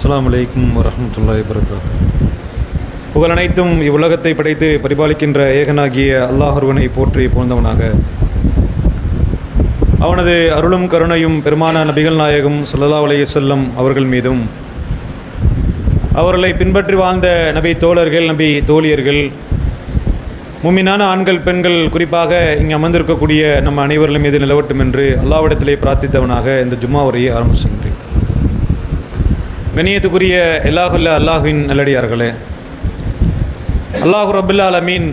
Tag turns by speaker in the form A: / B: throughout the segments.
A: அஸ்லாம் வலைக்கும் வரமத்துல்லாய் வரகாத்து புகழ் அனைத்தும் இவ்வுலகத்தை படைத்து பரிபாலிக்கின்ற ஏகனாகிய அல்லாஹ் போற்றி புகழ்ந்தவனாக. அவனது அருளும் கருணையும் பெருமான நபிகள் நாயகம் சுல்லா அலைஹி செல்லம் அவர்கள் மீதும். அவர்களை பின்பற்றி வாழ்ந்த நபி தோழர்கள் நபி தோழியர்கள் மும்மினான ஆண்கள் பெண்கள் குறிப்பாக இங்கே அமர்ந்திருக்கக்கூடிய நம்ம அனைவர்கள் மீது நிலவட்டும் என்று அல்லாவிடத்திலே பிரார்த்தித்தவனாக இந்த ஜும்மா உரையை ஆரம்பிச்சிருக்கிறேன் கண்ணியத்துக்குரிய எல்லாஹுல்ல அல்லாஹுவின் நல்லடியார்களே அல்லாஹு ரபுல்லா அலமீன்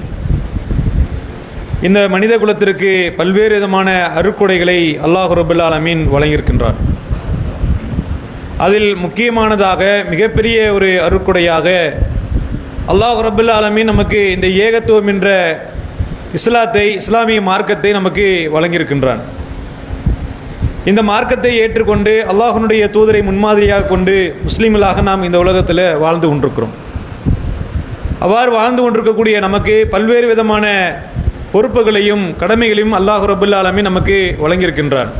A: இந்த மனித குலத்திற்கு பல்வேறு விதமான அருக்குடைகளை அல்லாஹு ரபுல்லா அலமீன் வழங்கியிருக்கின்றார். அதில் முக்கியமானதாக மிகப்பெரிய ஒரு அருக்குடையாக அல்லாஹ் ரபுல்லா அலமீன் நமக்கு இந்த ஏகத்துவம் என்ற இஸ்லாத்தை இஸ்லாமிய மார்க்கத்தை நமக்கு வழங்கியிருக்கின்றான். இந்த மார்க்கத்தை ஏற்றுக்கொண்டு அல்லாஹனுடைய தூதரை முன்மாதிரியாக கொண்டு முஸ்லீம்களாக நாம் இந்த உலகத்தில் வாழ்ந்து கொண்டிருக்கிறோம். அவ்வாறு வாழ்ந்து கொண்டிருக்கக்கூடிய நமக்கு பல்வேறு விதமான பொறுப்புகளையும் கடமைகளையும் அல்லாஹ் ரபுல்லா நமக்கு வழங்கியிருக்கின்றான்.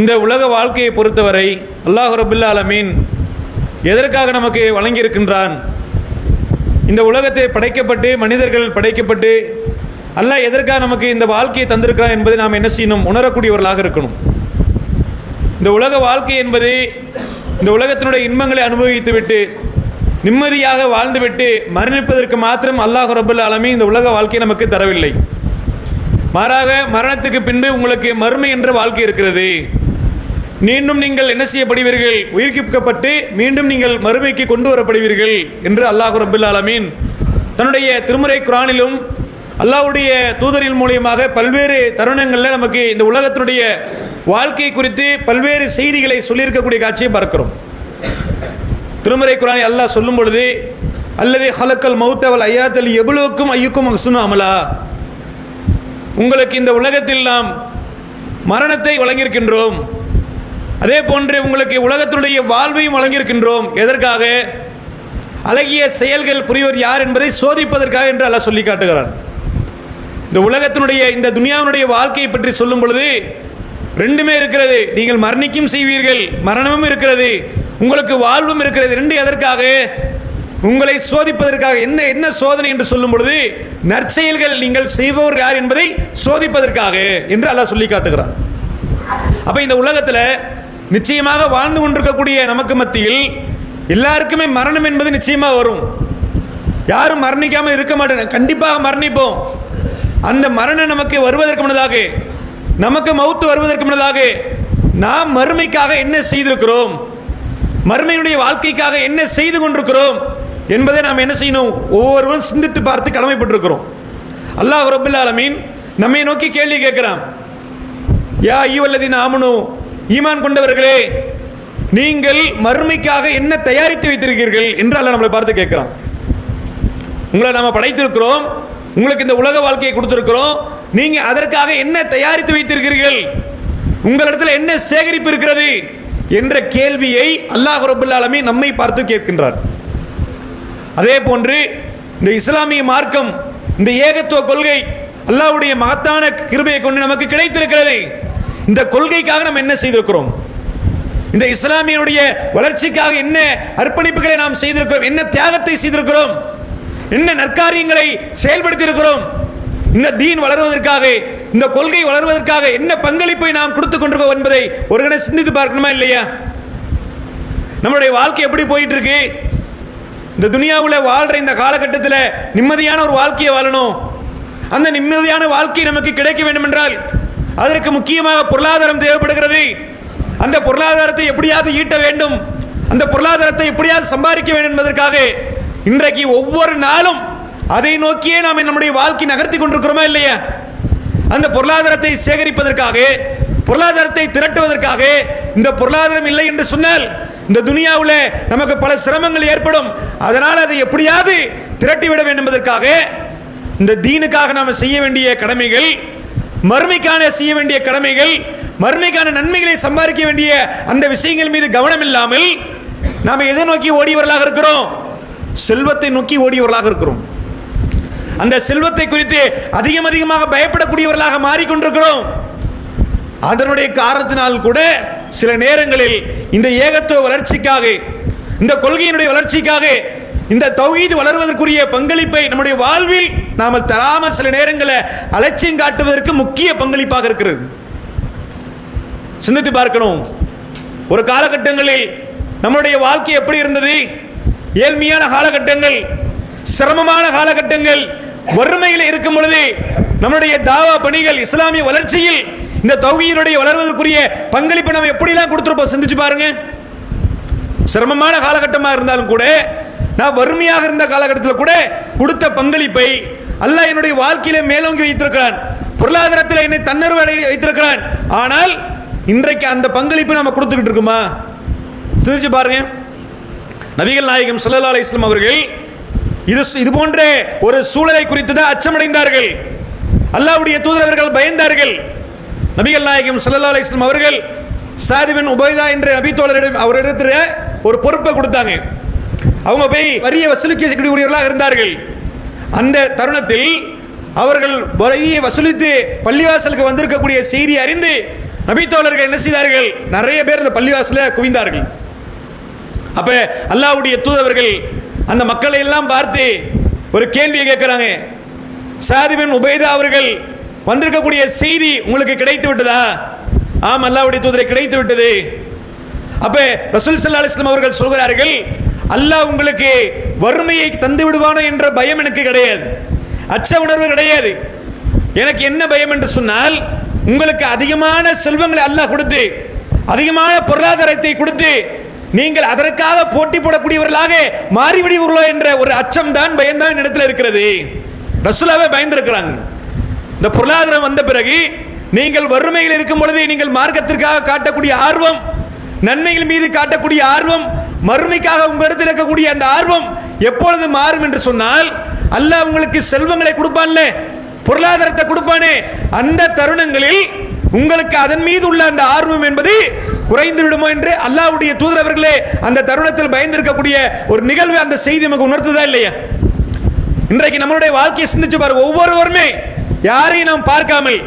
A: இந்த உலக வாழ்க்கையை பொறுத்தவரை அல்லாஹ் ரபுல்லா ஆலமீன் எதற்காக நமக்கு வழங்கியிருக்கின்றான்? இந்த உலகத்தை படைக்கப்பட்டு மனிதர்கள் படைக்கப்பட்டு அல்லாஹ் எதற்காக நமக்கு இந்த வாழ்க்கையை தந்திருக்கிறான் என்பதை நாம் என்ன செய்யணும்? உணரக்கூடியவர்களாக இருக்கணும். இந்த உலக வாழ்க்கை என்பது இந்த உலகத்தினுடைய இன்பங்களை அனுபவித்துவிட்டு நிம்மதியாக வாழ்ந்துவிட்டு மரணிப்பதற்கு மாத்திரம் அல்லாஹ் ரபுல் ஆலமி இந்த உலக வாழ்க்கையை நமக்கு தரவில்லை. மாறாக மரணத்துக்கு பின்பு உங்களுக்கு மறுமை என்ற வாழ்க்கை இருக்கிறது. மீண்டும் நீங்கள் என்ன செய்யப்படுவீர்கள்? உயிர்ப்பிக்கப்பட்டு மீண்டும் நீங்கள் மறுமைக்கு கொண்டு வரப்படுவீர்கள் என்று அல்லாஹ் ரபுல் ஆலமீன் தன்னுடைய திருமுறை குரானிலும் அல்லாஹ்வுடைய தூதரின் மூலியமாக பல்வேறு தருணங்களில் நமக்கு இந்த உலகத்தினுடைய வாழ்க்கை குறித்து பல்வேறு செய்திகளை சொல்லியிருக்கக்கூடிய காட்சியை பார்க்கிறோம் திருமறை குரானை அல்லாஹ் சொல்லும் பொழுது அல்லது ஹலக்கல் மௌத்தவல் ஐயாத்தல் எவ்வளவுக்கும் ஐயுக்கும் அசுனு அமலா. உங்களுக்கு இந்த உலகத்தில் நாம் மரணத்தை வழங்கியிருக்கின்றோம். அதே போன்று உங்களுக்கு உலகத்தினுடைய வாழ்வையும் வழங்கியிருக்கின்றோம். எதற்காக? அழகிய செயல்கள் புரிவர் யார் என்பதை சோதிப்பதற்காக என்று அல்லாஹ் சொல்லி காட்டுகிறான். இந்த உலகத்தினுடைய இந்த துனியாவினுடைய வாழ்க்கையை பற்றி சொல்லும் பொழுது ரெண்டுமே இருக்கிறது. நீங்கள் மரணிக்கும் செய்வீர்கள். மரணமும் இருக்கிறது. உங்களுக்கு வாழ்வும் இருக்கிறது. ரெண்டு எதற்காக? உங்களை சோதிப்பதற்காக. என்ன என்ன சோதனை என்று சொல்லும் பொழுது நற்செயல்கள் நீங்கள் செய்பவர் யார் என்பதை சோதிப்பதற்காக என்று அல்லாஹ் சொல்லி காட்டுகிறான். அப்ப இந்த உலகத்தில் நிச்சயமாக வாழ்ந்து கொண்டிருக்கக்கூடிய நமக்கு மத்தியில் எல்லாருக்குமே மரணம் என்பது நிச்சயமாக வரும். யாரும் மரணிக்காமல் இருக்க மாட்டேன். கண்டிப்பாக மரணிப்போம். அந்த மரணம் நமக்கு வருவதற்கு முன்னதாக நமக்கு மௌத்து வருவதற்கு முன்னதாக நாம் மறுமைக்காக என்ன செய்திருக்கிறோம்? மறுமையினுடைய வாழ்க்கைக்காக என்ன செய்து கொண்டிருக்கிறோம்? என்பதை நாம் என்ன செய்யணும்? ஒவ்வொருவரும் சிந்தித்து பார்த்து கடமைப்பட்டிருக்கிறோம். அல்லாஹ் ரபுல் ஆலமீன் நம்மை நோக்கி கேள்வி கேட்கிறான். யா ஈவல்லதின் ஆமனு ஈமான் கொண்டவர்களே நீங்கள் மறுமைக்காக என்ன தயாரித்து வைத்திருக்கிறீர்கள் என்று நம்மளை பார்த்து கேட்கிறான். உங்களை நாம் படைத்திருக்கிறோம். உங்களுக்கு இந்த உலக வாழ்க்கையை கொடுத்துருக்கிறோம். நீங்க அதற்காக என்ன தயாரித்து வைத்திருக்கிறீர்கள்? உங்களிடத்தில் என்ன சேகரிப்பு இருக்கிறது? என்ற கேள்வியை அல்லாஹ் ரபுல் நம்மை பார்த்து கேட்கின்றார். அதே போன்று இந்த இஸ்லாமிய மார்க்கம் இந்த ஏகத்துவ கொள்கை அல்லாஹ்வுடைய மகத்தான கிருபையை கொண்டு நமக்கு கிடைத்திருக்கிறது. இந்த கொள்கைக்காக நாம் என்ன செய்திருக்கிறோம்? இந்த இஸ்லாமியனுடைய வளர்ச்சிக்காக என்ன அர்ப்பணிப்புகளை நாம் செய்திருக்கிறோம்? என்ன தியாகத்தை செய்திருக்கிறோம்? என்ன நற்காரியங்களை செயல்படுத்தி இருக்கிறோம் இந்த தீன் வளர்வதற்காக இந்த கொள்கை வளர்வதற்காக என்ன பங்களிப்பை நாம் கொடுத்துக் கொண்டிருக்கோம் என்பதை ஒரு கணம் சிந்தித்து பார்க்கணுமா இல்லையா? நம்மளுடைய வாழ்க்கை எப்படி போயிட்டு இருக்கு இந்த துனியாவில் வாழ்ற இந்த காலகட்டத்தில் நிம்மதியான ஒரு வாழ்க்கையை வாழணும். அந்த நிம்மதியான வாழ்க்கை நமக்கு கிடைக்க வேண்டும் என்றால் அதற்கு முக்கியமாக பொருளாதாரம் தேவைப்படுகிறது. அந்த பொருளாதாரத்தை எப்படியாவது ஈட்ட வேண்டும். அந்த பொருளாதாரத்தை எப்படியாவது சம்பாதிக்க வேண்டும் என்பதற்காக இன்றைக்கு ஒவ்வொரு நாளும் அதை நோக்கியே நாம் நம்முடைய வாழ்க்கை நகர்த்தி கொண்டிருக்கிறோமா இல்லையா? அந்த பொருளாதாரத்தை சேகரிப்பதற்காக பொருளாதாரத்தை திரட்டுவதற்காக இந்த பொருளாதாரம் இல்லை என்று சொன்னால் இந்த துனியாவில் நமக்கு பல சிரமங்கள் ஏற்படும். அதனால் அதை எப்படியாவது திரட்டிவிட வேண்டும் என்பதற்காக இந்த தீனுக்காக நாம் செய்ய வேண்டிய கடமைகள் மறுமைக்கான செய்ய வேண்டிய கடமைகள் மறுமைக்கான நன்மைகளை சம்பாதிக்க வேண்டிய அந்த விஷயங்கள் மீது கவனம் இல்லாமல் நாம் எதை நோக்கி ஓடியவர்களாக இருக்கிறோம்? செல்வத்தை நோக்கி ஓடியவர்களாக இருக்கிறோம். அந்த செல்வத்தை குறித்து அதிகம் அதிகமாக பயப்படக்கூடியவர்களாக மாறிக்கொண்டிருக்கிறோம். அதனுடைய காரணத்தினால் கூட சில நேரங்களில் இந்த ஏகத்துவ வளர்ச்சிக்காக இந்த கொள்கையினுடைய வளர்ச்சிக்காக இந்த தௌஹீது வளர்வதற்குரிய பங்களிப்பை நம்முடைய வாழ்வில் நாம் தராம சில நேரங்களில் அலட்சியம் காட்டுவதற்கு முக்கிய பங்களிப்பாக இருக்கிறது. சிந்தித்து பார்க்கணும். ஒரு காலகட்டங்களில் நம்முடைய வாழ்க்கை எப்படி இருந்தது? ஏழ்மையான காலகட்டங்கள் சிரமமான காலகட்டங்கள் வறுமையில் இருக்கும் பொழுது நம்முடைய தாவா பணிகள் இஸ்லாமிய வளர்ச்சியில் இந்த தொகையினுடைய வளர்வதற்குரிய பங்களிப்பை நம்ம எப்படிலாம் கொடுத்துருப்போம்? சிந்திச்சு பாருங்க. சிரமமான காலகட்டமாக இருந்தாலும் கூட நான் வறுமையாக இருந்த காலகட்டத்தில் கூட கொடுத்த பங்களிப்பை அல்லாஹ் என்னுடைய வாழ்க்கையில மேலோங்கி வைத்திருக்கிறான். பொருளாதாரத்தில் என்னை தன்னர்வு வைத்திருக்கிறான். ஆனால் இன்றைக்கு அந்த பங்களிப்பு நம்ம கொடுத்துக்கிட்டு இருக்குமா? சிந்திச்சு பாருங்க. நபிகள் நாயகம் சல்லா அலைஹி அவர்கள் இது இது போன்ற ஒரு சூழலை குறித்து தான் அச்சமடைந்தார்கள் அல்லாவுடைய தூதரவர்கள் பயந்தார்கள். நபிகள் நாயகம் சல்லா அலைஹி அவர்கள் சாதிபின் உபயதா என்ற நபித்தோழரிடம் அவர் அவரிடத்தில் ஒரு பொறுப்பை கொடுத்தாங்க. அவங்க போய் வரியை வசூலிக்கக்கூடியவர்களாக இருந்தார்கள். அந்த தருணத்தில் அவர்கள் வரியை வசூலித்து பள்ளிவாசலுக்கு வந்திருக்கக்கூடிய செய்தி அறிந்து நபித்தோழர்கள் என்ன செய்தார்கள்? நிறைய பேர் இந்த பள்ளிவாசல குவிந்தார்கள். அப்ப அல்லாஹ்வுடைய தூதவர்கள் அந்த மக்களை எல்லாம் பார்த்து ஒரு கேள்வியை கேட்கிறாங்க. சாதிபின் உபைதா அவர்கள் வந்திருக்கக்கூடிய செய்தி உங்களுக்கு கிடைத்து விட்டதா? ஆம் அல்லாவுடைய தூதரை கிடைத்து விட்டது. அப்ப ரசூல் சல்லா அலிஸ்லாம் அவர்கள் சொல்கிறார்கள் அல்லாஹ் உங்களுக்கு வறுமையை தந்து விடுவானோ என்ற பயம் எனக்கு கிடையாது. அச்ச உணர்வு கிடையாது. எனக்கு என்ன பயம் என்று சொன்னால் உங்களுக்கு அதிகமான செல்வங்களை அல்லாஹ் கொடுத்து அதிகமான பொருளாதாரத்தை கொடுத்து நீங்கள் அதற்காக போட்டி போடக்கூடியவர்களாக மாறிவிடுவீர்களோ என்ற ஒரு அச்சம் தான் பயந்தான் இடத்துல இருக்கிறது. ரசூலாவே பயந்திருக்கிறாங்க. இந்த பொருளாதாரம் வந்த பிறகு நீங்கள் வறுமையில் இருக்கும் பொழுது நீங்கள் மார்க்கத்திற்காக காட்டக்கூடிய ஆர்வம் நன்மைகள் மீது காட்டக்கூடிய ஆர்வம் மறுமைக்காக உங்களிடத்தில் இருக்கக்கூடிய அந்த ஆர்வம் எப்பொழுது மாறும் என்று சொன்னால் அல்லாஹ் உங்களுக்கு செல்வங்களை கொடுப்பான்ல பொருளாதாரத்தை கொடுப்பானே. அந்த தருணங்களில் உங்களுக்கு அதன் மீது உள்ள அந்த ஆர்வம் என்பது குறைந்து விடுமோ என்று அல்லாஹ்வுடைய தூதர் அவர்களே அந்த தருணத்தில் பயந்திருக்கக்கூடிய ஒரு நிகழ்வு அந்த செய்தி நமக்கு உணர்த்துதா இல்லையா? இன்றைக்கு நம்மளுடைய வாழ்க்கையை சிந்திச்சு பாரு ஒவ்வொருவருமே யாரையும் நாம் பார்க்காமல்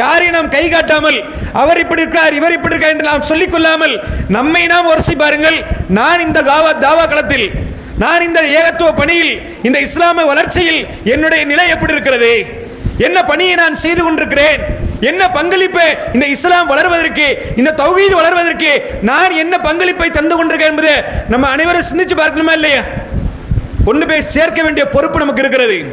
A: யாரையும் நாம் கை காட்டாமல் அவர் இப்படி இருக்கார் இவர் இப்படி இருக்கார் என்று நாம் சொல்லிக் கொள்ளாமல் நம்மை நாம் உரசி பாருங்கள். நான் இந்த காவா தாவா களத்தில் நான் இந்த ஏகத்துவ பணியில் இந்த இஸ்லாமிய வளர்ச்சியில் என்னுடைய நிலை எப்படி இருக்கிறது? என்ன பணியை நான் செய்து கொண்டிருக்கிறேன்? என்ன பங்களிப்பு இந்த இஸ்லாம் வளர்வதற்கு இந்த தௌஹீது வளர்வதற்கு நான் என்ன பங்களிப்பை தந்து கொண்டிருக்கேன் என்பதை நம்ம அனைவரும் சிந்திச்சு பார்க்கணுமா இல்லையா? கொண்டு போய் சேர்க்க வேண்டிய பொறுப்பு நமக்கு இருக்கிறது.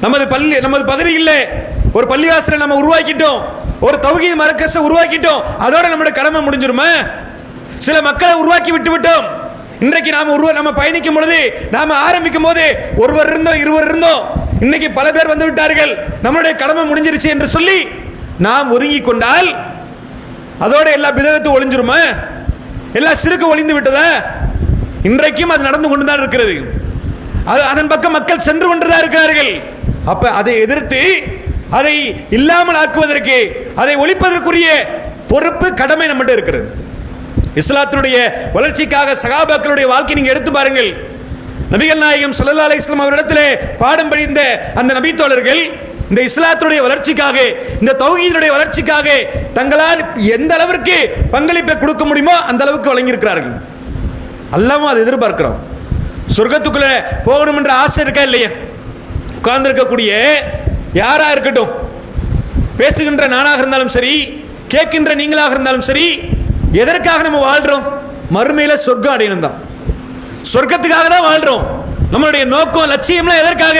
A: நமது பள்ளி நமது பகுதியில் ஒரு பள்ளிவாசலை நம்ம உருவாக்கிட்டோம் ஒரு தௌஹீத் மரக்கஸை உருவாக்கிட்டோம் அதோட நம்மளுடைய கடமை முடிஞ்சிருமா? சில மக்களை உருவாக்கி விட்டு விட்டோம். இன்றைக்கு நாம உருவ நம்ம பயணிக்கும் பொழுது நாம ஆரம்பிக்கும் போது ஒருவர் இருந்தோம் இருவர் இருந்தோம். இன்னைக்கு பல பேர் வந்து விட்டார்கள். நம்மளுடைய கடமை முடிஞ்சிருச்சு என்று சொல்லி நாம் ஒதுங்கி கொண்டால் அதோட எல்லா பிதகத்தும் ஒளிஞ்சிருமா? எல்லா சிறுக்கு ஒளிந்து விட்டதா? இன்றைக்கும் அது நடந்து கொண்டு தான் இருக்கிறது. அது அதன் பக்கம் மக்கள் சென்று கொண்டுதான் இருக்கிறார்கள். அப்ப அதை எதிர்த்து அதை இல்லாமல் ஆக்குவதற்கு அதை ஒழிப்பதற்குரிய பொறுப்பு கடமை நம்மகிட்ட இருக்கிறது. இஸ்லாத்தினுடைய வளர்ச்சிக்காக சகாபாக்களுடைய வாழ்க்கை நீங்க எடுத்து பாருங்கள். நபிகள் நாயகம் சுல்லா அலிஸ்லாம் அவரிடத்திலே பாடம் படிந்த அந்த நபித்தோழர்கள் இந்த இஸ்லாத்தினுடைய வளர்ச்சிக்காக இந்த தௌஹீதுடைய வளர்ச்சிக்காக தங்களால் எந்த அளவிற்கு பங்களிப்பை கொடுக்க முடியுமோ அந்த அளவுக்கு வழங்கியிருக்கிறார்கள். அல்லாமல் அதை எதிர்பார்க்கிறோம். சொர்க்கத்துக்குள்ள போகணும் என்ற ஆசை இருக்கா இல்லையா? உட்கார்ந்துருக்கக்கூடிய யாரா இருக்கட்டும். பேசுகின்ற நானாக இருந்தாலும் சரி கேட்கின்ற நீங்களாக இருந்தாலும் சரி எதற்காக நம்ம வாழ்கிறோம் மறுமையில் சொர்க்கம் அடையணும் தான் சொர்க்கத்துக்காக தான் வாழ்றோம். நம்மளுடைய நோக்கம் லட்சியம்லாம் எதற்காக?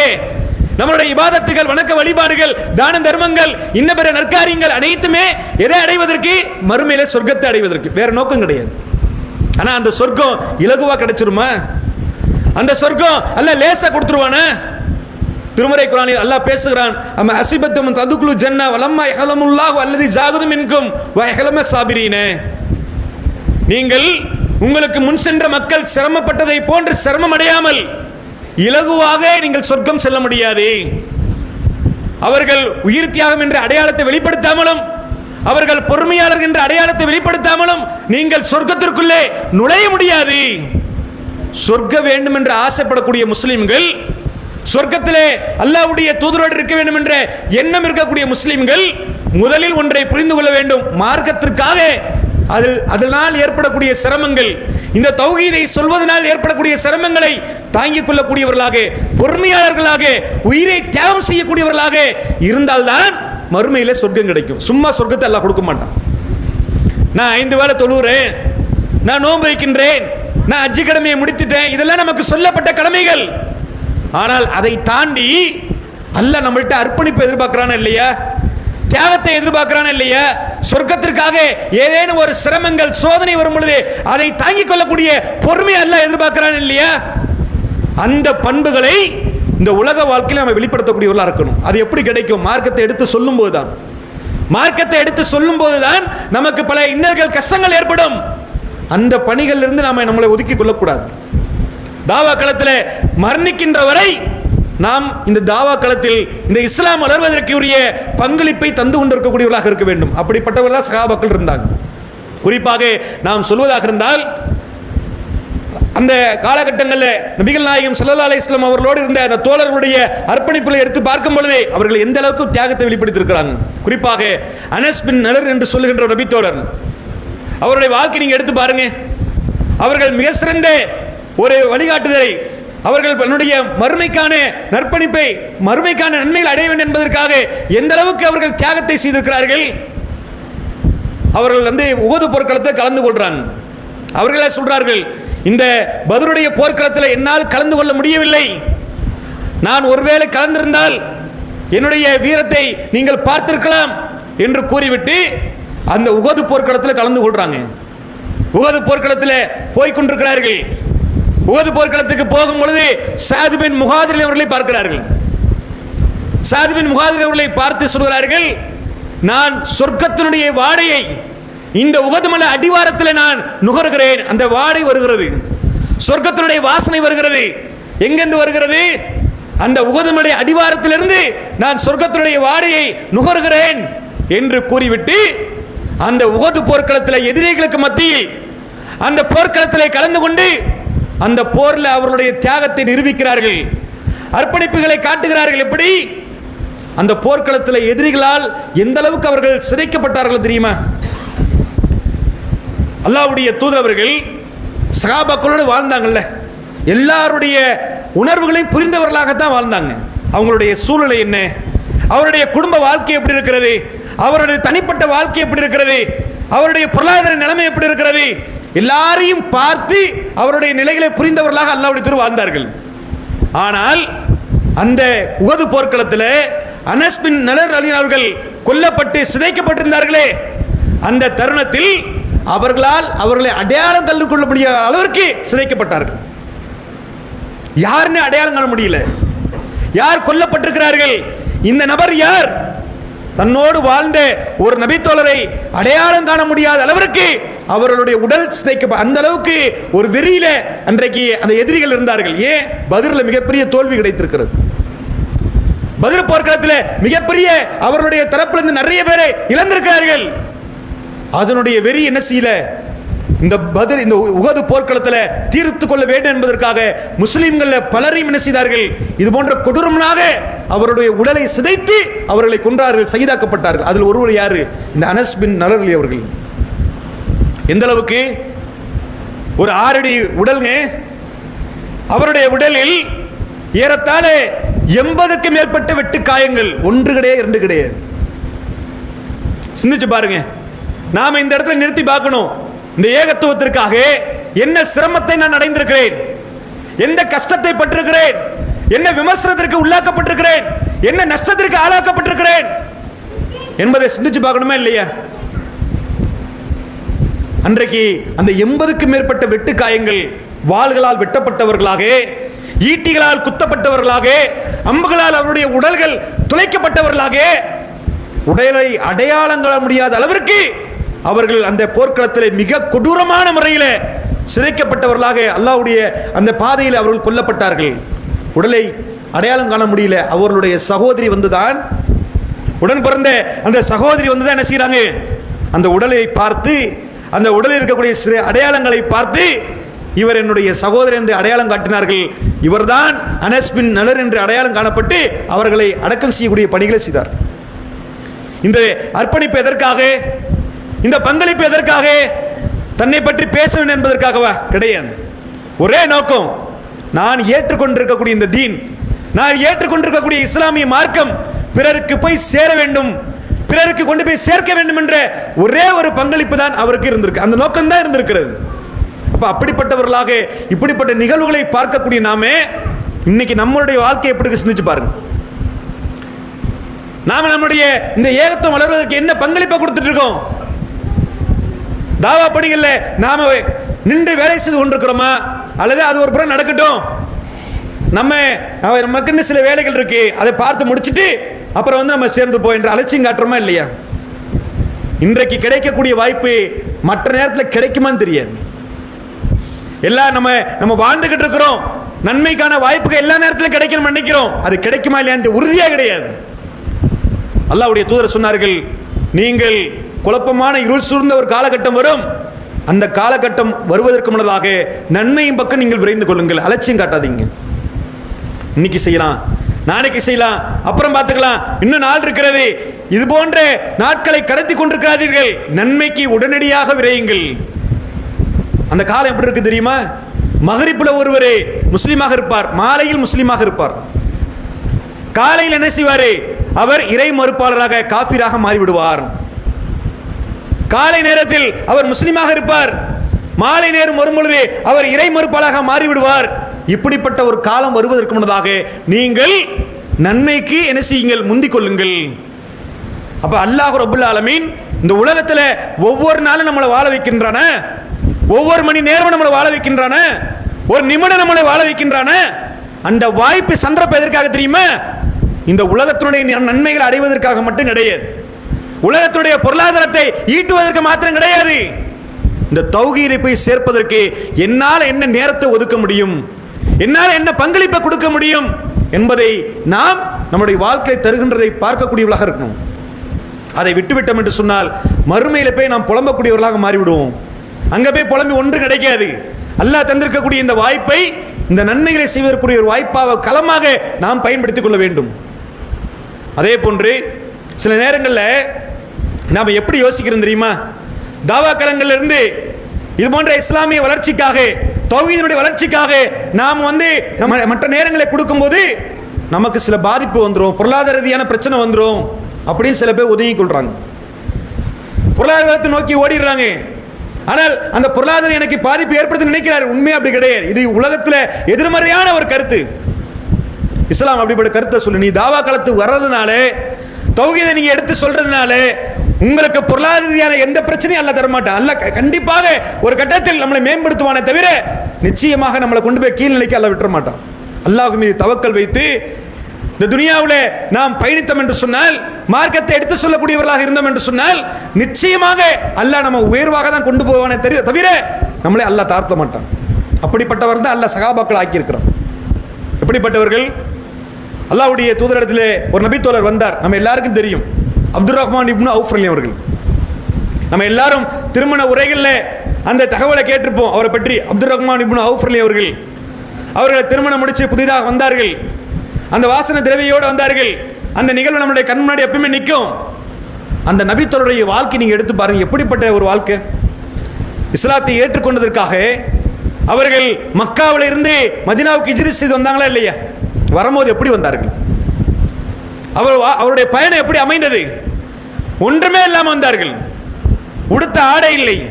A: நம்மளுடைய இபாதத்துகள் வணக்க வழிபாடுகள் தான தர்மங்கள் இன்ன பிற நற்காரியங்கள் அனைத்துமே எதை அடைவதற்கு? மறுமையில சொர்க்கத்தை அடைவதற்கு. வேற நோக்கம் கிடையாது. ஆனா அந்த சொர்க்கம் இலகுவா கிடைச்சிருமா? அந்த சொர்க்கம் அல்ல லேசா கொடுத்துருவானா? திருமறை குரானில் அல்லாஹ் பேசுகிறான் அம்ம அசிபத்தும் ததுக்குழு ஜன்னா வலம்மா எகலமுல்லாஹ் அல்லது ஜாகுதும் இன்கும் வ எஹலம சாபிரீனே. நீங்கள் உங்களுக்கு முன் சென்ற மக்கள் சிரமப்பட்டதை போன்று சிரமம் அடையாமல் இலகுவாக நீங்கள் சொர்க்கம் செல்ல முடியாது. அவர்கள் உயிர் தியாகம் என்ற அடையாளத்தை வெளிப்படுத்தாமலும் அவர்கள் பொறுமையாளர் என்ற அடையாளத்தை வெளிப்படுத்தாமலும் நீங்கள் சொர்க்கத்திற்குள்ளே நுழைய முடியாது. சொர்க்க வேண்டும் என்று ஆசைப்படக்கூடிய முஸ்லிம்கள் சொர்க்கத்திலே அல்லாஹ்வுடைய தூதரோடு இருக்க வேண்டும் என்ற எண்ணம் இருக்கக்கூடிய முஸ்லிம்கள் முதலில் ஒன்றை புரிந்து கொள்ள வேண்டும். மார்க்கத்திற்காக அதில் அதனால் ஏற்படக்கூடிய சிரமங்கள் இந்த தௌகீதை சொல்வதனால் ஏற்படக்கூடிய சிரமங்களை தாங்கிக் கொள்ளக்கூடியவர்களாக பொறுமையாளர்களாக உயிரை தியாகம் செய்யக்கூடியவர்களாக இருந்தால்தான் மறுமையில் சொர்க்கம் கிடைக்கும். சும்மா சொர்க்கத்தை எல்லாம் கொடுக்க மாட்டான். நான் ஐந்து வேளை தொழுகிறேன் நான் நோன்பு வைக்கின்றேன் நான் அஜி கடமையை முடித்துட்டேன் இதெல்லாம் நமக்கு சொல்லப்பட்ட கடமைகள். ஆனால் அதை தாண்டி அல்ல நம்மள்கிட்ட அர்ப்பணிப்பு எதிர்பார்க்கிறானா இல்லையா? தியாகத்தை எதிர்பார்க்கிறான் இல்லையா சொர்க்கத்திற்காக ஏதேனும் ஒரு சிரமங்கள் சோதனை வரும் பொழுது அதை தாங்கிக் கொள்ளக்கூடிய பொறுமை அல்ல எதிர்பார்க்கிறான் இல்லையா? அந்த பண்புகளை இந்த உலக வாழ்க்கையில் நம்ம வெளிப்படுத்தக்கூடியவர்களாக இருக்கணும். அது எப்படி கிடைக்கும்? மார்க்கத்தை எடுத்து சொல்லும் போதுதான் மார்க்கத்தை எடுத்து சொல்லும் போதுதான் நமக்கு பல இன்னல்கள் கஷ்டங்கள் ஏற்படும். அந்த பணிகளிலிருந்து இருந்து நாம நம்மளை ஒதுக்கிக் கொள்ளக்கூடாது. தாவா களத்தில் மரணிக்கின்ற வரை நாம் இந்த தாவா களத்தில் இந்த இஸ்லாம் வளர்வதற்கு உரிய பங்களிப்பை தந்து கொண்டிருக்கக்கூடியவர்களாக இருக்க வேண்டும். அப்படிப்பட்டவர்களாக சகாபாக்கள் இருந்தாங்க. குறிப்பாக நாம் சொல்வதாக இருந்தால் அந்த காலகட்டங்களில் நபிகள் நாயகம் சல்லா அலி இஸ்லாம் அவர்களோடு இருந்த அந்த தோழர்களுடைய அர்ப்பணிப்புகளை எடுத்து பார்க்கும் பொழுது அவர்கள் எந்த அளவுக்கு தியாகத்தை வெளிப்படுத்தியிருக்கிறாங்க. குறிப்பாக அனஸ் பின் நலர் என்று சொல்லுகின்ற ஒரு நபி தோழர் அவருடைய வாழ்க்கை நீங்கள் எடுத்து பாருங்க. அவர்கள் மிக சிறந்த ஒரு வழிகாட்டுதலை அவர்கள் தன்னுடைய மறுமைக்கான நற்பணிப்பை மறுமைக்கான நன்மைகள் அடைய வேண்டும் என்பதற்காக எந்த அளவுக்கு அவர்கள் தியாகத்தை செய்திருக்கிறார்கள்? அவர்கள் வந்து உகது போர்க்களத்தை கலந்து கொள்றாங்க அவர்களே சொல்றார்கள் இந்த பதருடைய போர்க்களத்தில் என்னால் கலந்து கொள்ள முடியவில்லை. நான் ஒருவேளை கலந்திருந்தால் என்னுடைய வீரத்தை நீங்கள் பார்த்திருக்கலாம் என்று கூறிவிட்டு அந்த உகது போர்க்களத்தில் கலந்து கொள்றாங்க. உகது போர்க்களத்தில் போய்கொண்டிருக்கிறார்கள் உகது போர்க்களத்துக்கு போகும் பொழுது சாது பின் அவர்களை பார்க்கிறார்கள். சாது பின் முகாதிர் அவர்களை பார்த்து சொல்கிறார்கள் நான் சொர்க்கத்தினுடைய வாடையை இந்த உகதுமலை அடிவாரத்தில் நான் நுகர்கிறேன். அந்த வாடை வருகிறது. சொர்க்கத்தினுடைய வாசனை வருகிறது. எங்கிருந்து வருகிறது? அந்த உகதுமலை அடிவாரத்திலிருந்து நான் சொர்க்கத்தினுடைய வாடையை நுகர்கிறேன். என்று கூறிவிட்டு அந்த உகது போர்க்களத்தில் எதிரிகளுக்கு மத்தியில் அந்த போர்க்களத்தில் கலந்து கொண்டு அந்த போரில் அவர்களுடைய தியாகத்தை நிரூபிக்கிறார்கள். அர்ப்பணிப்புகளை காட்டுகிறார்கள். எப்படி? அந்த போர்க்களத்தில் எதிரிகளால் எந்த அளவுக்கு அவர்கள் சிதைக்கப்பட்டார்கள் தெரியுமா? அல்லாஹ்வுடைய தூதரவர்கள் சகாபாக்களோடு வாழ்ந்தாங்கல்ல. எல்லாருடைய உணர்வுகளையும் புரிந்தவர்களாகத்தான் வாழ்ந்தாங்க. அவங்களுடைய சூழ்நிலை என்ன? அவருடைய குடும்ப வாழ்க்கை எப்படி இருக்கிறது? அவருடைய தனிப்பட்ட வாழ்க்கை எப்படி இருக்கிறது? அவருடைய பொருளாதார நிலைமை எப்படி இருக்கிறது? எல்லாரையும் பார்த்து அவருடைய நிலைகளை புரிந்தவர்களாக அல்லாவுடைய திரு வாழ்ந்தார்கள். ஆனால் அந்த உகது போர்க்களத்தில் அனஸ் பின் நலர் அலி அவர்கள் கொல்லப்பட்டு சிதைக்கப்பட்டிருந்தார்களே. அந்த தருணத்தில் அவர்களால் அவர்களை அடையாளம் கண்டு கொள்ள முடியாத அளவிற்கு சிதைக்கப்பட்டார்கள். யாருன்னு அடையாளம் காண முடியல. யார் கொல்லப்பட்டிருக்கிறார்கள்? இந்த நபர் யார்? தன்னோடு வாழ்ந்த ஒரு நபித்தோழரை அடையாளம் காண முடியாத அளவிற்கு அவர்களுடைய உடல் சிதைக்க அந்த அளவுக்கு ஒரு வெறியில அன்றைக்கு அந்த எதிரிகள் இருந்தார்கள். ஏன்? பதிரில் மிகப்பெரிய தோல்வி கிடைத்திருக்கிறது. பதில் போர்க்களத்தில் மிகப்பெரிய அவர்களுடைய தரப்பிலிருந்து நிறைய பேரை இழந்திருக்கிறார்கள். அதனுடைய வெறி என்ன செய்யல? இந்த பதில் இந்த உகது போர்க்களத்தில் தீர்த்து கொள்ள வேண்டும் என்பதற்காக முஸ்லீம்கள் பலரையும் என்ன செய்தார்கள்? இது போன்ற கொடூரமாக அவருடைய உடலை சிதைத்து அவர்களை கொன்றார்கள் சகிதாக்கப்பட்டார்கள். அதில் ஒருவர் யாரு? இந்த அனஸ் பின் நலர்லி அவர்கள். எந்த அளவுக்கு? ஒரு ஆறடி உடல்ங்க. அவருடைய உடலில் ஏறத்தாழ எண்பதுக்கு மேற்பட்ட வெட்டு காயங்கள். ஒன்று கிடையாது இரண்டு கிடையாது. சிந்திச்சு பாருங்க. நாம இந்த இடத்துல நிறுத்தி பார்க்கணும். இந்த ஏகத்துவத்திற்காக என்ன சிரமத்தை நான் அடைந்திருக்கிறேன்? எந்த கஷ்டத்தை பட்டிருக்கிறேன்? என்ன விமர்சனத்திற்கு உள்ளாக்கப்பட்டிருக்கிறேன்? என்ன நஷ்டத்திற்கு ஆளாக்கப்பட்டிருக்கிறேன்? என்பதை சிந்திச்சு பார்க்கணுமா இல்லையா? அன்றைக்கு அந்த எண்பதுக்கு மேற்பட்ட வெட்டு காயங்கள் வாள்களால் வெட்டப்பட்டவர்களாக ஈட்டிகளால் குத்தப்பட்டவர்களாக அம்புகளால் அவருடைய உடல்கள் துளைக்கப்பட்டவர்களாக உடலை அடையாளம் காண முடியாத அளவிற்கு அவர்கள் அந்த போர்க்களத்தில் மிக கொடூரமான முறையில் சிதைக்கப்பட்டவர்களாக அல்லாஹ்வுடைய அந்த பாதையில் அவர்கள் கொல்லப்பட்டார்கள். உடலை அடையாளம் காண முடியல. அவர்களுடைய சகோதரி வந்துதான். உடன் பிறந்த அந்த சகோதரி வந்து தான் என்ன செய்கிறாங்க அந்த உடலை பார்த்து அந்த உடலில் இருக்கக்கூடிய சிறு அடையாளங்களை பார்த்து இவர் என்னுடைய சகோதரர் என்று அடையாளம் காட்டினார்கள். இவர்தான் அனஸ்பின் நலர் என்று அடையாளம் காணப்பட்டு அவர்களை அடக்கம் செய்யக்கூடிய பணிகளை செய்தார். இந்த அர்ப்பணிப்பு எதற்காக? இந்த பங்களிப்பு எதற்காக? தன்னை பற்றி பேச வேண்டும் என்பதற்காகவா? கிடையாது. ஒரே நோக்கம் நான் ஏற்றுக்கொண்டிருக்கக்கூடிய இந்த தீன் நான் ஏற்றுக்கொண்டிருக்கக்கூடிய இஸ்லாமிய மார்க்கம் பிறருக்கு போய் சேர வேண்டும் பிறருக்கு கொண்டு போய் சேர்க்க வேண்டும் என்ற ஒரே ஒரு பங்களிப்பு தான் அவருக்கு இருந்திருக்கு. அந்த நோக்கம் தான் இருந்திருக்கிறது. இப்போ அப்படிப்பட்டவர்களாக இப்படிப்பட்ட நிகழ்வுகளை பார்க்கக்கூடிய நாமே இன்னைக்கு நம்மளுடைய வாழ்க்கை எப்படி சிந்திச்சு பாருங்க. நாம நம்முடைய இந்த ஏகத்துவம் வளர்வதற்கு என்ன பங்களிப்பை கொடுத்துட்டு இருக்கோம்? தாவா படிகள்ல நாம நின்று வேலை செய்து கொண்டிருக்கிறோமா? அல்லது அது ஒரு புறம் நடக்கட்டும்? நம்ம நமக்குன்னு சில வேலைகள் இருக்கு அதை பார்த்து முடிச்சுட்டு அப்புறம் வந்து நம்ம சேர்ந்து போய் என்று அலட்சியம் காட்டுறோமா இல்லையா? இன்றைக்கு கிடைக்கக்கூடிய வாய்ப்பு மற்ற நேரத்தில் கிடைக்குமான்னு தெரியாது. எல்லாம் நம்ம நம்ம வாழ்ந்துகிட்டு இருக்கிறோம். நன்மைக்கான வாய்ப்புகள் எல்லா நேரத்திலும் கிடைக்கணும் நினைக்கிறோம். அது கிடைக்குமா இல்லையான்னு உறுதியாக கிடையாது. அல்லாவுடைய தூதர் சொன்னார்கள் நீங்கள் குழப்பமான இருள் சூழ்ந்த ஒரு காலகட்டம் வரும். அந்த காலகட்டம் வருவதற்கு முன்னதாக நன்மையின் பக்கம் நீங்கள் விரைந்து கொள்ளுங்கள். அலட்சியம் காட்டாதீங்க. இன்னைக்கு செய்யலாம் நாளைக்கு செய்யலாம் அப்புறம் பார்த்துக்கலாம். இன்னும் நாள் இருக்கிறது. இது போன்ற நாட்களை கடத்தி கொண்டிருக்காதீர்கள். நன்மைக்கு உடனடியாக விரையுங்கள். அந்த காலம் எப்படி இருக்கு தெரியுமா? மகரிப்புல ஒருவர் முஸ்லீமாக இருப்பார். மாலையில் முஸ்லீமாக இருப்பார். காலையில் என்ன செய்வார்? அவர் இறை மறுப்பாளராக காஃபிராக மாறிவிடுவார். காலை நேரத்தில் அவர் முஸ்லீமாக இருப்பார். மாலை நேரம் வரும்பொழுது அவர் இறை மறுப்பாளாக மாறிவிடுவார். இப்படிப்பட்ட ஒரு காலம் வருவதற்கு முன்னதாக நீங்கள் நன்மைக்கு என்ன செய்யுங்கள்? முந்திக் கொள்ளுங்கள். அப்ப அல்லாஹ் ரபுல் ஆலமீன் இந்த உலகத்துல ஒவ்வொரு நாளும் நம்மளை வாழ வைக்கின்றான? ஒவ்வொரு மணி நேரம் நம்மளை வாழ வைக்கின்றான? ஒரு நிமிடம் நம்மளை வாழ வைக்கின்றான? அந்த வாய்ப்பு சந்தர்ப்பம் எதற்காக தெரியுமா? இந்த உலகத்தினுடைய நன்மைகளை அடைவதற்காக மட்டும் கிடையாது. உலகத்துடைய பொருளாதாரத்தை ஈட்டுவதற்கு மாத்திரம் கிடையாது. இந்த தௌகீதை போய் சேர்ப்பதற்கு என்னால் என்ன நேரத்தை ஒதுக்க முடியும்? என்னால் என்ன பங்களிப்பை கொடுக்க முடியும்? என்பதை நாம் நம்முடைய வாழ்க்கை தருகின்றதை பார்க்கக்கூடியவர்களாக இருக்கணும். அதை விட்டுவிட்டோம் என்று சொன்னால் மறுமையில் போய் நாம் புலம்பக்கூடியவர்களாக மாறிவிடுவோம். அங்கே போய் புலம்பி ஒன்று கிடைக்காது. அல்லாஹ் தந்திருக்கக்கூடிய இந்த வாய்ப்பை இந்த நன்மைகளை செய்வதற்குரிய ஒரு வாய்ப்பாக களமாக நாம் பயன்படுத்திக் கொள்ள வேண்டும். அதே போன்று சில நேரங்களில் நாம் எப்படி யோசிக்கிறோம் தெரியுமா? தாவா களங்கள்லேருந்து இது போன்ற இஸ்லாமிய வளர்ச்சிக்காக தொகுதியினுடைய வளர்ச்சிக்காக நாம் வந்து நம்ம மற்ற நேரங்களை கொடுக்கும்போது நமக்கு சில பாதிப்பு வந்துடும் பொருளாதார ரீதியான பிரச்சனை வந்துடும் அப்படின்னு சில பேர் ஒதுங்கி கொள்றாங்க. பொருளாதாரத்தை நோக்கி ஓடிடுறாங்க. ஆனால் அந்த பொருளாதாரம் எனக்கு பாதிப்பு ஏற்படுத்த நினைக்கிறார். உண்மை அப்படி கிடையாது. இது உலகத்தில் எதிர்மறையான ஒரு கருத்து. இஸ்லாம் அப்படிப்பட்ட கருத்தை சொல்லு. நீ தாவா காலத்துக்கு வர்றதுனால தொகையை நீங்க எடுத்து சொல்றதுனால உங்களுக்கு பொருளாதார ரீதியான எந்த பிரச்சனையும் அல்ல தரமாட்டான். அல்ல கண்டிப்பாக ஒரு கட்டத்தில் நம்மளை மேம்படுத்துவானே தவிர நிச்சயமாக நம்மளை கொண்டு போய் கீழ்நிலைக்கு அல்ல விட்டுற மாட்டான் அல்லாஹ் மீது தவக்கல் வைத்து இந்த துனியாவில் நாம் பயணித்தோம் என்று சொன்னால் மார்க்கத்தை எடுத்து சொல்லக்கூடியவர்களாக இருந்தோம் என்று சொன்னால் நிச்சயமாக அல்லாஹ் நம்ம உயர்வாக தான் கொண்டு போவானே தெரிய தவிர நம்மளை அல்லாஹ் தாழ்த்த மாட்டான். அப்படிப்பட்டவர் தான் அல்லாஹ் சகாபாக்கள் ஆக்கியிருக்கிறான் எப்படிப்பட்டவர்கள்? அல்லாஹ்வுடைய தூதரிடத்திலே ஒரு நபித்தோழர் வந்தார். நம்ம எல்லாருக்கும் தெரியும். Abdul Rahman ibn Awf Ali அவர்கள். நம்ம எல்லாரும் திருமண உரைகளில் அந்த தகவலை கேட்டிருப்போம். அவரை பற்றி Abdul Rahman ibn Awf Ali அவர்கள். அவர்களை திருமணம் முடித்து புதிதாக வந்தார்கள். அந்த வாசன திரவியோடு வந்தார்கள். அந்த நிகழ்வு நம்மளுடைய கண் முன்னாடி எப்பவுமே நிற்கும். அந்த நபித்தோருடைய வாழ்க்கை நீங்கள் எடுத்து பாருங்கள் எப்படிப்பட்ட ஒரு வாழ்க்கை? இஸ்லாத்தை ஏற்றுக்கொண்டதற்காக அவர்கள் மக்காவில் இருந்து மதினாவுக்கு இஜ்ரி செய்து வந்தாங்களா இல்லையா? வரும்போது எப்படி வந்தார்கள்? அவர் வா- அவருடைய பயணம் எப்படி அமைந்தது? ஒன்றுமே இல்லாமல் வந்தார்கள். உடுத்த ஆடை இல்லை.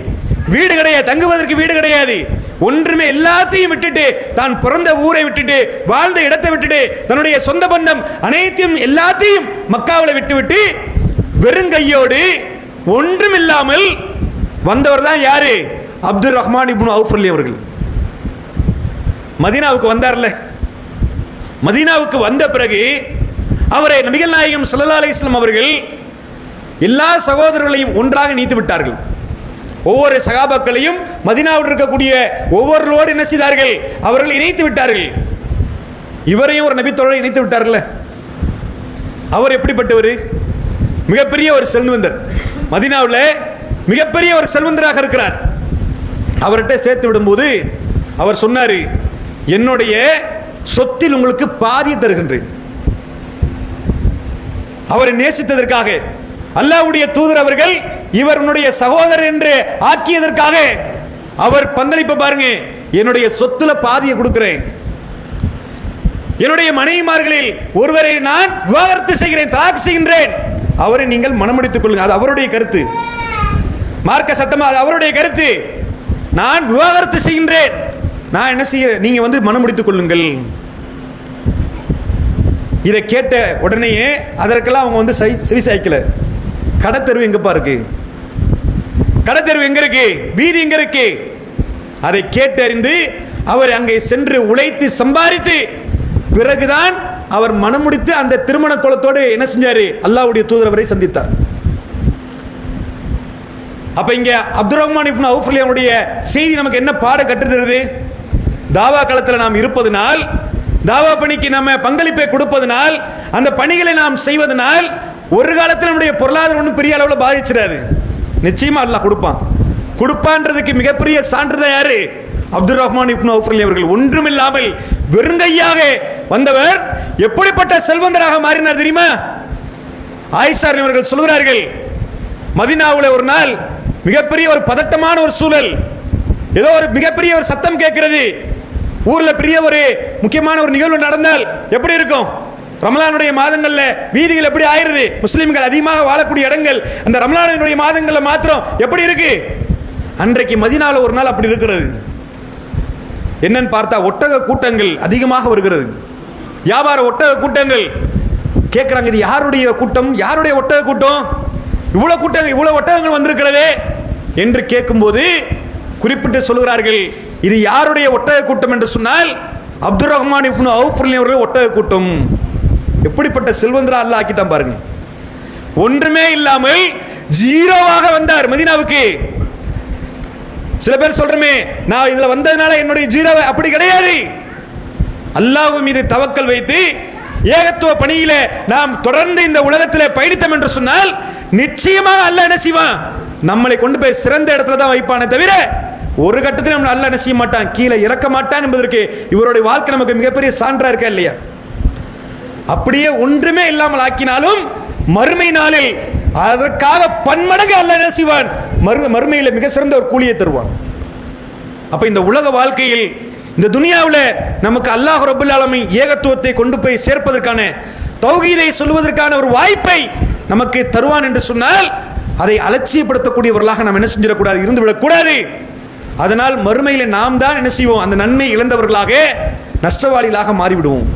A: வீடு கிடையாது. தங்குவதற்கு வீடு கிடையாது. ஒன்றுமே எல்லாத்தையும் விட்டுட்டு தான் பிறந்த ஊரை விட்டுட்டு வாழ்ந்த இடத்தை விட்டுட்டு தன்னுடைய சொந்த பந்தம் அனைத்தையும் எல்லாத்தையும் மக்காவில் விட்டுவிட்டு வெறுங்கையோடு ஒன்றும் இல்லாமல் வந்தவர் தான் யாரு? Abdul Rahman ibn Awf Ali அவர்கள். மதீனாவுக்கு வந்தார்ல. மதீனாவுக்கு வந்த பிறகு அவரை நபிகள் நாயகம் ஸல்லல்லாஹு அலிஸ்லாம் அவர்கள் எல்லா சகோதரர்களையும் ஒன்றாக நீத்து விட்டார்கள். ஒவ்வொரு சகாபாக்களையும் மதீனாவில் இருக்கக்கூடிய ஒவ்வொருவரோடு என்ன செய்தார்கள்? அவர்கள் இணைத்து விட்டார்கள். இவரையும் ஒரு நபித்தோழரை இணைத்து விட்டார்கள். அவர் எப்படிப்பட்டவர்? மிகப்பெரிய ஒரு செல்வந்தர். மதீனாவில் மிகப்பெரிய ஒரு செல்வந்தராக இருக்கிறார். அவர்கிட்ட சேர்த்து விடும்போது அவர் சொன்னார் என்னுடைய சொத்தில் உங்களுக்கு பாதியை தருகின்றேன். அவரை நேசித்ததற்காக. அல்லாஹ்வுடைய தூதர் அவர்கள் இவர் உன்னுடைய சகோதரர் என்று ஆக்கியதற்காக அவர் பங்களிப்பு பாருங்க. என்னுடைய சொத்துல பாதியை கொடுக்கிறேன். என்னுடைய மனைவிமார்களில் ஒருவரை நான் விவாகரத்து செய்கிறேன் தலாக் செய்கின்றேன். அவரை நீங்கள் மனமுடித்துக் கொள்ளுங்க அது அவருடைய கருத்து. மார்க்க சட்டமா அது அவருடைய கருத்து. நான் விவாகரத்து செய்கின்றேன். நான் என்ன செய்கிறேன்? நீங்க வந்து மனமுடித்துக் கொள்ளுங்கள். இதை கேட்ட உடனேயே அதற்கெல்லாம் அவங்க வந்து செவி சாய்க்கல கடத்தெருவு எங்கப்பா இருக்கு? கடத்தெருவு எங்க இருக்கு? வீதி எங்க இருக்கு? அதை கேட்டறிந்து அவர் அங்கே சென்று உழைத்து சம்பாதித்து பிறகுதான் அவர் மனமுடித்து அந்த திருமண குலத்தோடு என்ன செஞ்சாரு? அல்லாவுடைய தூதரவரை சந்தித்தார். அப்ப இங்க அப்துல் ரஹ்மான் இப்னு செய்தி நமக்கு என்ன பாட கற்றுத்தருது தாவா களத்தில் நாம் இருப்பதனால் தாவா பணிக்கு நம்ம பங்களிப்பை கொடுப்பதனால் அந்த பணிகளை நாம் செய்வதனால் ஒரு காலத்தில் நம்முடைய பொருளாதாரம் ஒன்றும் பெரிய அளவில் பாதிச்சிடாது. நிச்சயமாக அல்ல கொடுப்பான். கொடுப்பான்றதுக்கு மிகப்பெரிய சான்றுதான் யாரு? அப்துல் ரஹ்மான் இப்னு அவுஃபர்லி அவர்கள். ஒன்றும் இல்லாமல் வெறுங்கையாக வந்தவர் எப்படிப்பட்ட செல்வந்தராக மாறினார் தெரியுமா? ஆயிஷார் இவர்கள் சொல்கிறார்கள் மதினாவில் ஒரு நாள் மிகப்பெரிய ஒரு பதட்டமான ஒரு சூழல். ஏதோ ஒரு மிகப்பெரிய ஒரு சத்தம் கேட்கிறது. ஊரில் பெரிய ஒரு முக்கியமான ஒரு நிகழ்வு நடந்தால் எப்படி இருக்கும்? ரமலானுடைய மாதங்களில் வீதிகள் எப்படி ஆயிருது முஸ்லீம்கள் அதிகமாக வாழக்கூடிய இடங்கள் அந்த ரமலானுடைய மாதங்களில் மாத்திரம் எப்படி இருக்கு? அன்றைக்கு மதினால ஒரு நாள் அப்படி இருக்கிறது. என்னன்னு பார்த்தா ஒட்டக கூட்டங்கள் அதிகமாக வருகிறது. வியாபார ஒட்டக கூட்டங்கள். கேட்குறாங்க இது யாருடைய கூட்டம்? யாருடைய ஒட்டக கூட்டம்? இவ்வளோ கூட்டங்கள் இவ்வளோ ஒட்டகங்கள் வந்திருக்கிறதே! என்று கேட்கும்போது குறிப்பிட்டு சொல்கிறார்கள் இது யாருடைய ஒட்டக கூட்டம் என்று சொன்னால் அப்துல் ரஹ்மான் இப்னு அவுஃப் அவர்கள் ஒட்டக கூட்டம். எப்படிப்பட்ட செல்வந்தரா அல்லாஹ் ஆக்கிட்டான் பாருங்க. ஒன்றுமே இல்லாமல் ஜீரோவாக வந்தார் மதீனாவுக்கு. சில பேர் சொல்றமே நான் இதுல வந்ததுனால என்னுடைய ஜீரோ அப்படி கிடையாது. அல்லாஹ் மீது தவக்கல் வைத்து ஏகத்துவ பணியில நாம் தொடர்ந்து இந்த உலகத்தில் பயணித்தோம் என்று சொன்னால் நிச்சயமாக அல்ல என்ன செய்வான்? நம்மளை கொண்டு போய் சிறந்த இடத்துல தான் வைப்பானே தவிர ஒரு கட்டத்தில் நம்ம நல்லா என்ன செய்ய மாட்டான்? கீழே இறக்க மாட்டான் என்பதற்கு இவருடைய வாழ்க்கை நமக்கு மிகப்பெரிய சான்றா இருக்கா இல்லையா? அப்படியே ஒன்றுமே இல்லாமல் ஆக்கினாலும் மறுமை நாளில் அதற்காக பன்மடங்கு அல்ல என்ன செய்வான்? மறு மறுமையில் மிக சிறந்த ஒரு கூலியை தருவான். அப்போ இந்த உலக வாழ்க்கையில் இந்த துனியாவில் நமக்கு அல்லாஹ் ரபுல் ஏகத்துவத்தை கொண்டு போய் சேர்ப்பதற்கான தௌகீதை சொல்வதற்கான ஒரு வாய்ப்பை நமக்கு தருவான் என்று சொன்னால் அதை அலட்சியப்படுத்தக்கூடியவர்களாக நாம் என்ன செஞ்சிடக்கூடாது? இருந்து விடக்கூடாது அதனால் மறுமையில் நாம் தான் என்ன செய்வோம்? அந்த நன்மை இழந்தவர்களாக நஷ்டவாளிகளாக மாறிவிடுவோம்.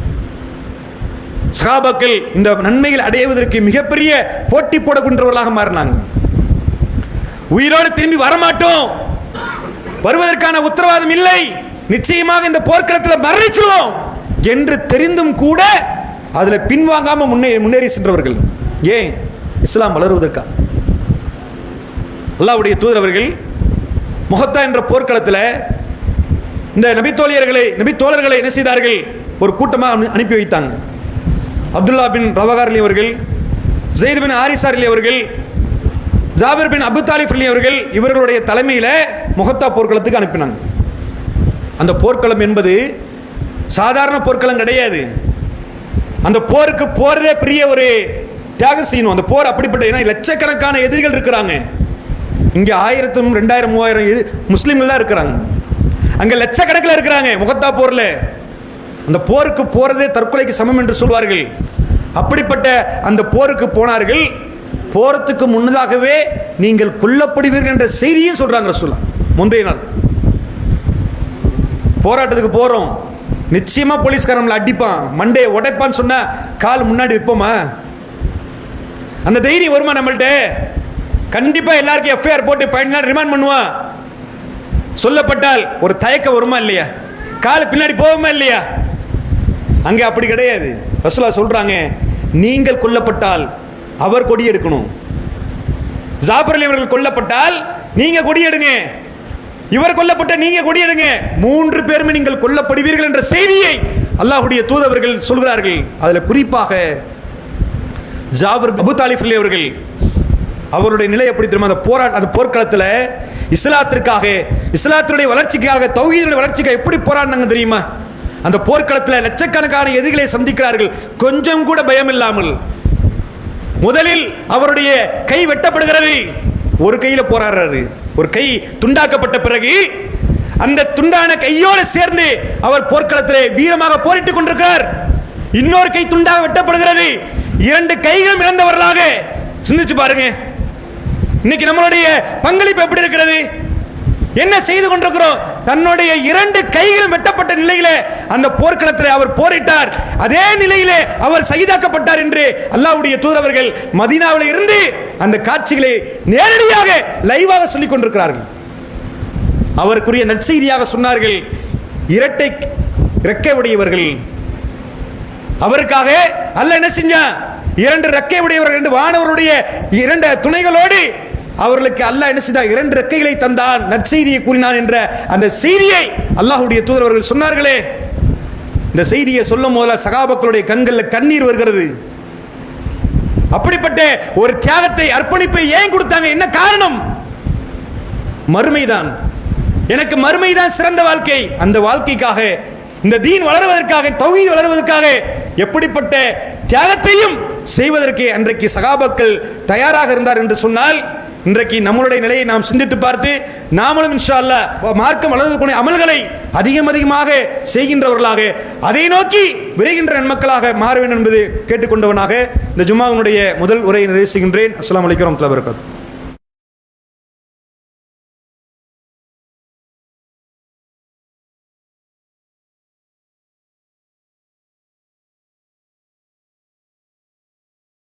A: சகாபாக்கள் இந்த நன்மைகள் அடைவதற்கு மிகப்பெரிய போட்டி போடக்கூடியவர்களாக மாறினாங்க. உயிரோடு திரும்பி வரமாட்டோம். வருவதற்கான உத்தரவாதம் இல்லை. நிச்சயமாக இந்த போர்க்களத்தில் மரணிச்சிருவோம் என்று தெரிந்தும் கூட அதுல பின்வாங்காமல் முன்னே முன்னேறி சென்றவர்கள். ஏன்? இஸ்லாம் வளருவதற்கா? அல்லாவுடைய தூதரவர்கள் முகத்தா என்ற போர்க்களத்தில் இந்த நபித்தோழியர்களை நபித்தோழர்களை என்ன செய்தார்கள்? ஒரு கூட்டமாக அனு- அனுப்பி வைத்தாங்க. அப்துல்லா பின் ரவகார்லி அவர்கள் ஜெயித் பின் ஆரிசார்லி அவர்கள் ஜாபிர் பின் அபு தாலிப் அலி அவர்கள் இவர்களுடைய தலைமையில் முகத்தா போர்க்களத்துக்கு அனுப்பினாங்க. அந்த போர்க்களம் என்பது சாதாரண போர்க்களம் கிடையாது. அந்த போருக்கு போகிறதே பெரிய ஒரு தியாகம் செய்யணும். அந்த போர் அப்படிப்பட்ட ஏன்னா லட்சக்கணக்கான எதிரிகள் இருக்கிறாங்க. இங்கே ஆயிரத்தும் ரெண்டாயிரம் மூவாயிரம் இது முஸ்லிம்கள் தான் இருக்கிறாங்க. அங்கே லட்சக்கணக்கில் இருக்கிறாங்க முகத்தா போரில். அந்த போருக்கு போகிறதே தற்கொலைக்கு சமம் என்று சொல்வார்கள். அப்படிப்பட்ட அந்த போருக்கு போனார்கள். போகிறதுக்கு முன்னதாகவே நீங்கள் கொல்லப்படுவீர்கள் என்ற செய்தியும் சொல்கிறாங்க ரசூலா. முந்தைய நாள். போராட்டத்துக்கு போகிறோம் நிச்சயமாக போலீஸ்காரங்களை அடிப்பான். மண்டையை உடைப்பான்னு சொன்னால் கால் முன்னாடி வைப்போமா? அந்த தைரியம் வருமா நம்மள்கிட்ட கண்டிப்பா எல்லாருக்கும் எஃப்ஐஆர் போட்டு பதினஞ்சு ரிமாண்ட் பண்ணுவான் சொல்லப்பட்டால் ஒரு தயக்கம் வருமா இல்லையா? கால் பின்னாடி போகுமா இல்லையா? அங்கே அப்படி கிடையாது. ரசுலா சொல்றாங்க நீங்கள் கொல்லப்பட்டால் அவர் கொடி எடுக்கணும். ஜாஃபர் அலி அவர்கள் கொல்லப்பட்டால் நீங்க கொடி எடுங்க. இவர் கொல்லப்பட்ட நீங்க கொடி எடுங்க. மூன்று பேருமே நீங்கள் கொல்லப்படுவீர்கள் என்ற செய்தியை அல்லாஹுடைய தூதவர்கள் சொல்கிறார்கள். அதில் குறிப்பாக ஜாபர் அபு தாலிப் அவர்கள் அவருடைய நிலை எப்படி தெரியுமா? அந்த போராட்ட அந்த போர்க்களத்தில் இஸ்லாத்திற்காக இஸ்லாத்தினுடைய வளர்ச்சிக்காக தௌஹீதுடைய வளர்ச்சிக்காக எப்படி போராடினாங்க தெரியுமா? அந்த போர்க்களத்தில் லட்சக்கணக்கான எதிரிகளை சந்திக்கிறார்கள். கொஞ்சம் கூட பயம் இல்லாமல். முதலில் அவருடைய கை வெட்டப்படுகிறது. ஒரு கையில் போராடுறாரு. ஒரு கை துண்டாக்கப்பட்ட பிறகு அந்த துண்டான கையோடு சேர்ந்து அவர் போர்க்களத்தில் வீரமாக போரிட்டுக் கொண்டிருக்கிறார். இன்னொரு கை துண்டாக வெட்டப்படுகிறது. இரண்டு கைகளும் இழந்தவர்களாக. சிந்திச்சு பாருங்க. இன்னைக்கு நம்மளுடைய பங்களிப்பு எப்படி இருக்கிறது? என்ன செய்து கொண்டிருக்கிறோம்? தன்னுடைய இரண்டு கைகளும் வெட்டப்பட்ட நிலையிலே அந்த போர்க்களத்தில் அவர் போரிட்டார். அதே நிலையிலே அவர் சகிதாக்கப்பட்டார் என்று அல்லாஹ்வுடைய தூதரவர்கள் மதீனாவில் இருந்து அந்த காட்சிகளை நேரடியாக லைவாக சொல்லிக் கொண்டிருக்கிறார்கள். அவருக்குரிய நற்செய்தியாக சொன்னார்கள் இரட்டை ரெக்கை உடையவர்கள் அவருக்காக அல்ல என்ன செஞ்சான்? இரண்டு ரெக்கை உடையவர்கள் என்று வானவருடைய இரண்டு துணைகளோடு அவர்களுக்கு அல்லாஹ் என்ன செய்தார் இரண்டு ரெக்கைகளை தந்தான். நற்செய்தியை கூறினான் என்ற அந்த செய்தியை அல்லாஹுடைய தூதர் அவர்கள் சொன்னார்களே. இந்த செய்தியை சொல்லும் போதுல சகாபக்களுடைய கண்களில் கண்ணீர் வருகிறது. அப்படிப்பட்ட ஒரு தியாகத்தை அர்ப்பணிப்பை ஏன் கொடுத்தாங்க? என்ன காரணம்? மறுமைதான். எனக்கு மறுமைதான் சிறந்த வாழ்க்கை. அந்த வாழ்க்கைக்காக இந்த தீன் வளருவதற்காக தௌஹீத் வளருவதற்காக எப்படிப்பட்ட தியாகத்தையும் செய்வதற்கு அன்றைக்கு சகாபாக்கள் தயாராக இருந்தார் என்று சொன்னால் இன்றைக்கு நம்மளுடைய நிலையை நாம் சிந்தித்து பார்த்து நாமளும் இன்ஷா மார்க்கம் வளர்ந்துக்கூடிய அமல்களை அதிகம் அதிகமாக செய்கின்றவர்களாக அதை நோக்கி விரைகின்ற நன்மக்களாக மாற வேண்டும் என்பது கேட்டுக்கொண்டவனாக இந்த ஜும்மாவினுடைய முதல் உரையை நிறைவு செய்கின்றேன். அஸ்லாம் வலைக்கம் வரமத்துல